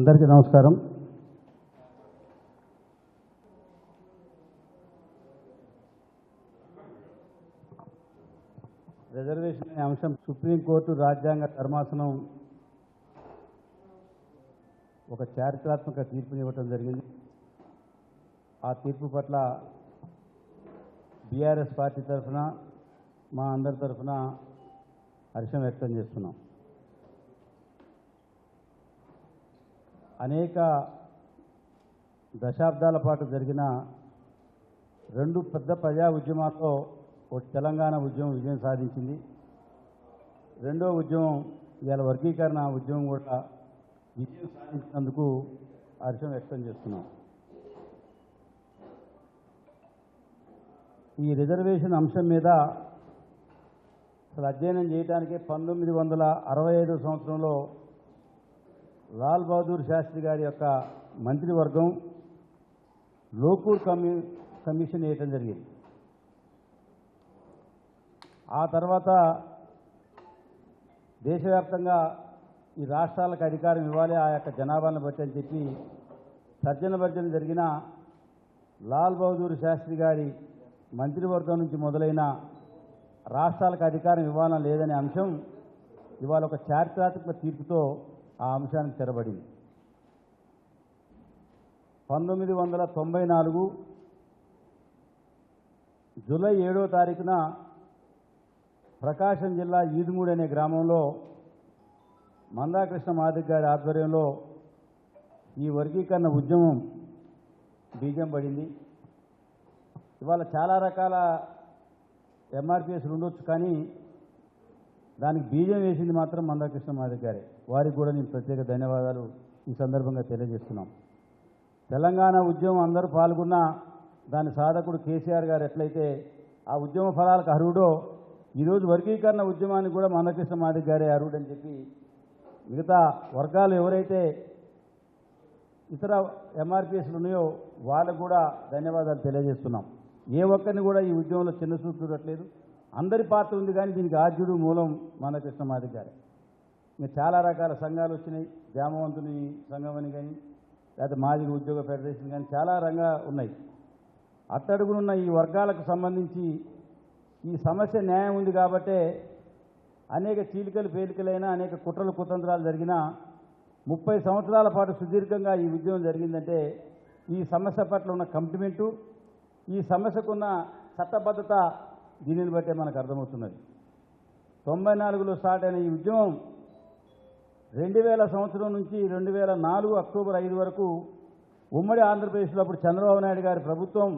అందరికీ నమస్కారం. రిజర్వేషన్ అనే అంశం సుప్రీంకోర్టు రాజ్యాంగ ధర్మాసనం ఒక చారిత్రాత్మక తీర్పునివ్వటం జరిగింది. ఆ తీర్పు పట్ల బీఆర్ఎస్ పార్టీ తరఫున మా అందరి తరఫున హర్షం వ్యక్తం చేస్తున్నాం. అనేక దశాబ్దాల పాటు జరిగిన రెండు పెద్ద ప్రజా ఉద్యమాల్లో ఒకటి తెలంగాణ ఉద్యమం విజయం సాధించింది. రెండో ఉద్యమం ఇవాళ వర్గీకరణ ఉద్యమం కూడా విజయం సాధించినందుకు హర్షం వ్యక్తం చేస్తున్నాం. ఈ రిజర్వేషన్ అంశం మీద అసలు అధ్యయనం చేయడానికి పంతొమ్మిది వందల అరవై ఐదో సంవత్సరంలో లాల్ బహదూర్ శాస్త్రి గారి యొక్క మంత్రివర్గం లోకూర్ కమి కమిషన్ వేయటం జరిగింది. ఆ తర్వాత దేశవ్యాప్తంగా ఈ రాష్ట్రాలకు అధికారం ఇవ్వాలి ఆ యొక్క జనాభాను బట్టి అని చెప్పి సర్జన భర్జన జరిగిన లాల్ బహదూర్ శాస్త్రి గారి మంత్రివర్గం నుంచి మొదలైన రాష్ట్రాలకు అధికారం ఇవ్వాలని లేదనే అంశం ఇవాళ ఒక చారిత్రాత్మక తీర్పుతో ఆ అంశానికి తెరబడింది. పంతొమ్మిది వందల తొంభై నాలుగు జూలై ఏడో తారీఖున ప్రకాశం జిల్లా ఈదుమూడి అనే గ్రామంలో మందాకృష్ణ మాదిక్ గారి ఆధ్వర్యంలో ఈ వర్గీకరణ ఉద్యమం బీజం పడింది. ఇవాళ చాలా రకాల ఎంఆర్పిఎస్లు ఉండొచ్చు కానీ దానికి బీజం వేసింది మాత్రం మందాకృష్ణ మాదిక్ గారే. వారికి కూడా నేను ప్రత్యేక ధన్యవాదాలు ఈ సందర్భంగా తెలియజేస్తున్నాం. తెలంగాణ ఉద్యమం అందరూ పాల్గొన్న దాని సాధకుడు కేసీఆర్ గారు ఎట్లయితే ఆ ఉద్యమ ఫలాలకు అర్హుడో ఈరోజు వర్గీకరణ ఉద్యమానికి కూడా మందకృష్ణ మాదిక్ గారే అర్హుడని చెప్పి మిగతా వర్గాలు ఎవరైతే ఇతర ఎంఆర్పిఎస్లు ఉన్నాయో వాళ్ళకు కూడా ధన్యవాదాలు తెలియజేస్తున్నాం. ఏ ఒక్కరిని కూడా ఈ ఉద్యమంలో చిన్న చూడట్లేదు. అందరి పాత్ర ఉంది కానీ దీనికి ఆద్యుడు మూలం మందకృష్ణ కృష్ణమాది గారే ఇంకా చాలా రకాల సంఘాలు వచ్చినాయి. జామవంతుని సంఘం అని కానీ లేకపోతే మాదిగ ఉద్యోగ ఫెడరేషన్ కానీ చాలా రంగా ఉన్నాయి. అట్టడుగునున్న ఈ వర్గాలకు సంబంధించి ఈ సమస్య న్యాయం ఉంది కాబట్టే అనేక చీలికలు పేలికలైన అనేక కుట్రలు కుతంత్రాలు జరిగినా ముప్పై సంవత్సరాల పాటు సుదీర్ఘంగా ఈ ఉద్యమం జరిగిందంటే ఈ సమస్య పట్ల ఉన్న కమిట్మెంటు ఈ సమస్యకున్న చట్టబద్ధత దీనిని బట్టే మనకు అర్థమవుతున్నది. తొంభై నాలుగులో స్టార్ట్ అయిన ఈ ఉద్యమం రెండు వేల సంవత్సరం నుంచి రెండు వేల నాలుగు అక్టోబర్ ఐదు వరకు ఉమ్మడి ఆంధ్రప్రదేశ్లో అప్పుడు చంద్రబాబు నాయుడు గారి ప్రభుత్వం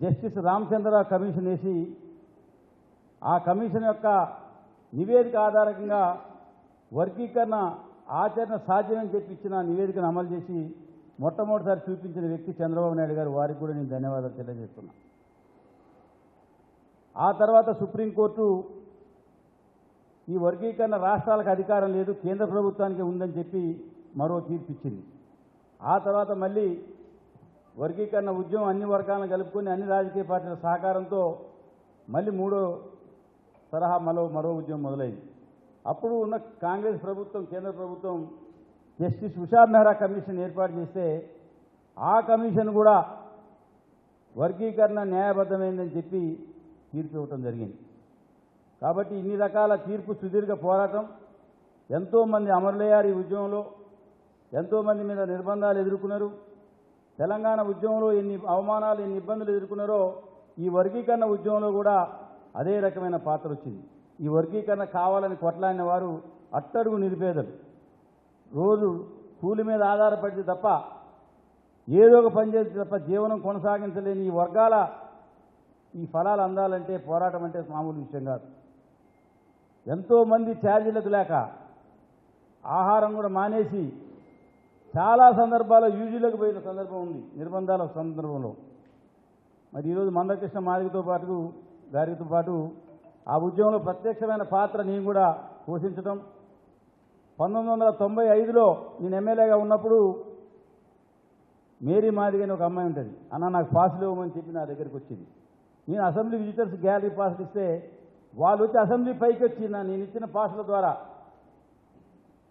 జస్టిస్ రామచంద్రరావు కమిషన్ వేసి ఆ కమిషన్ యొక్క నివేదిక ఆధారంగా వర్గీకరణ ఆచరణ సాధ్యమని చెప్పి ఇచ్చిన నివేదికను అమలు చేసి మొట్టమొదటిసారి చూపించిన వ్యక్తి చంద్రబాబు నాయుడు గారు. వారికి కూడా నేను ధన్యవాదాలు తెలియజేస్తున్నాను ఆ తర్వాత సుప్రీంకోర్టు ఈ వర్గీకరణ రాష్ట్రాలకు అధికారం లేదు కేంద్ర ప్రభుత్వానికి ఉందని చెప్పి మరో తీర్పు ఇచ్చింది ఆ తర్వాత మళ్ళీ వర్గీకరణ ఉద్యమం అన్ని వర్గాలను కలుపుకొని అన్ని రాజకీయ పార్టీల సహకారంతో మళ్ళీ మూడో తరహా మరో మరో ఉద్యమం మొదలైంది. అప్పుడు ఉన్న కాంగ్రెస్ ప్రభుత్వం కేంద్ర ప్రభుత్వం జస్టిస్ ఉషా మెహ్రా కమిషన్ ఏర్పాటు చేస్తే ఆ కమిషన్ కూడా వర్గీకరణ న్యాయబద్ధమైందని చెప్పి తీర్పు ఇవ్వటం జరిగింది. కాబట్టి ఇన్ని రకాల తీర్పు సుదీర్ఘ పోరాటం ఎంతోమంది అమరులయ్యారు ఈ ఉద్యమంలో ఎంతోమంది మీద నిర్బంధాలు ఎదుర్కొన్నారు తెలంగాణ ఉద్యమంలో ఎన్ని అవమానాలు ఎన్ని ఇబ్బందులు ఎదుర్కొన్నారో ఈ వర్గీకరణ ఉద్యమంలో కూడా అదే రకమైన పాత్ర వచ్చింది. ఈ వర్గీకరణ కావాలని కొట్లాడిన వారు అట్టడుగు నిరుపేదలు. రోజు కూలి మీద ఆధారపడితే తప్ప ఏదో ఒక పని చేస్తే తప్ప జీవనం కొనసాగించలేని ఈ వర్గాల ఈ ఫలాలు అందాలంటే పోరాటం అంటే మామూలు విషయం కాదు. ఎంతోమంది ఛార్జీలకు లేక ఆహారం కూడా మానేసి చాలా సందర్భాల్లో యూజీలకు పోయిన సందర్భం ఉంది నిర్బంధాల సందర్భంలో. మరి ఈరోజు మందకృష్ణ మాదిగతో పాటు గారితో పాటు ఆ ఉద్యమంలో ప్రత్యక్షమైన పాత్ర నేను కూడా పోషించడం పంతొమ్మిది వందల తొంభై ఐదులో నేను ఎమ్మెల్యేగా ఉన్నప్పుడు మేరీ మాదిగ అని ఒక అమ్మాయి ఉంటుంది. అన్న నాకు పాసులు ఇవ్వమని చెప్పి నా దగ్గరికి వచ్చింది. నేను అసెంబ్లీ విజిటర్స్ గ్యాలరీ పాసులు ఇస్తే వాళ్ళు వచ్చి అసెంబ్లీ పైకి వచ్చి నేను ఇచ్చిన పాసుల ద్వారా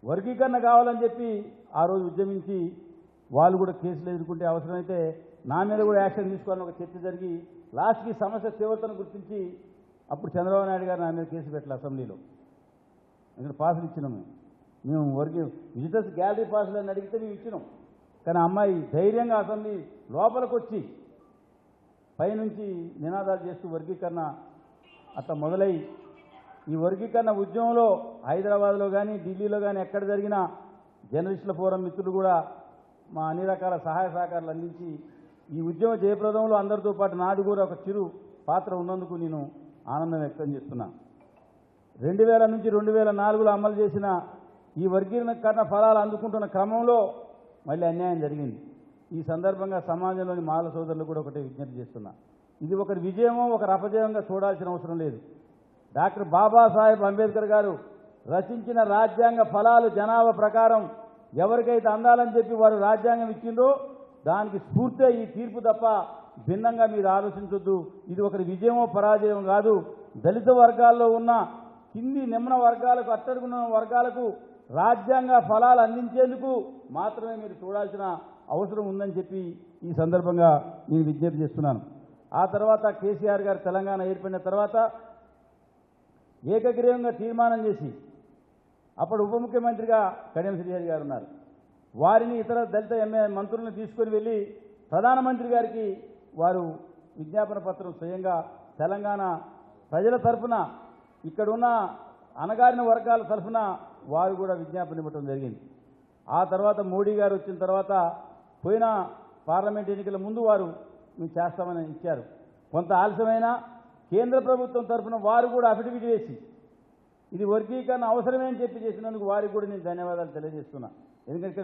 వర్గీకరణ కావాలని చెప్పి ఆ రోజు ఉద్యమించి వాళ్ళు కూడా కేసులు ఎదుర్కొంటే అవసరమైతే నా మీద కూడా యాక్షన్ తీసుకోవాలని ఒక చర్చ జరిగి లాస్ట్కి సమస్య తీవ్రతను గుర్తించి అప్పుడు చంద్రబాబు నాయుడు గారు నా మీద కేసు పెట్టాలి అసెంబ్లీలో. ఇక్కడ పాసులు ఇచ్చినాము మేము. వర్గీ విజిటర్స్ గ్యాలరీ పాసులు అని అడిగితే మేము ఇచ్చినాం. కానీ ఆ అమ్మాయి ధైర్యంగా అసెంబ్లీ లోపలికి వచ్చి పైనుంచి నినాదాలు చేస్తూ వర్గీకరణ అట్లా మొదలై ఈ వర్గీకరణ ఉద్యమంలో హైదరాబాద్లో కానీ ఢిల్లీలో కానీ ఎక్కడ జరిగినా జర్నలిస్టుల ఫోరం మిత్రులు కూడా మా అన్ని రకాల సహాయ సహకారాలు అందించి ఈ ఉద్యమ జయప్రదంలో అందరితో పాటు నాది కూడా ఒక చిరు పాత్ర ఉన్నందుకు నేను ఆనందం వ్యక్తం చేస్తున్నా. రెండు వేల నుంచి రెండు వేల నాలుగులో అమలు చేసిన ఈ వర్గీకరణ ఫలాలు అందుకుంటున్న క్రమంలో మళ్ళీ అన్యాయం జరిగింది. ఈ సందర్భంగా సమాజంలోని మాల సోదరులు కూడా ఒకటే విజ్ఞప్తి చేస్తున్నా. ఇది ఒకరి విజయమో ఒకరి అపజయంగా చూడాల్సిన అవసరం లేదు. డాక్టర్ బాబాసాహెబ్ అంబేద్కర్ గారు రచించిన రాజ్యాంగ ఫలాలు జనాభా ప్రకారం ఎవరికైతే అందాలని చెప్పి వారు రాజ్యాంగం ఇచ్చిందో దానికి స్ఫూర్తే ఈ తీర్పు తప్ప భిన్నంగా మీరు ఆలోచించొద్దు. ఇది ఒకరి విజయమో పరాజయం కాదు. దళిత వర్గాల్లో ఉన్న కింది నిమ్న వర్గాలకు అట్టడుగున్న వర్గాలకు రాజ్యాంగ ఫలాలు అందించేందుకు మాత్రమే మీరు చూడాల్సిన అవసరం ఉందని చెప్పి ఈ సందర్భంగా నేను విజ్ఞప్తి చేస్తున్నాను. ఆ తర్వాత కేసీఆర్ గారు తెలంగాణ ఏర్పడిన తర్వాత ఏకగ్రీవంగా తీర్మానం చేసి అప్పుడు ఉప ముఖ్యమంత్రిగా కడియం శ్రీహరి గారు ఉన్నారు. వారిని ఇతర దళిత ఎంఏ మంత్రులను తీసుకొని వెళ్ళి ప్రధానమంత్రి గారికి వారు విజ్ఞాపన పత్రం స్వయంగా తెలంగాణ ప్రజల తరఫున ఇక్కడున్న అణగారిన వర్గాల తరఫున వారు కూడా విజ్ఞాపన ఇవ్వటం జరిగింది. ఆ తర్వాత మోడీ గారు వచ్చిన తర్వాత పోయిన పార్లమెంట్ ఎన్నికల ముందు వారు మేము చేస్తామని ఇచ్చారు. కొంత ఆలస్యమైనా కేంద్ర ప్రభుత్వం తరఫున వారు కూడా అఫిడవిట్ వేసి ఇది వర్గీకరణ అవసరమే అని చెప్పి చేసినందుకు వారికి కూడా నేను ధన్యవాదాలు తెలియజేస్తున్నా. ఎందుకంటే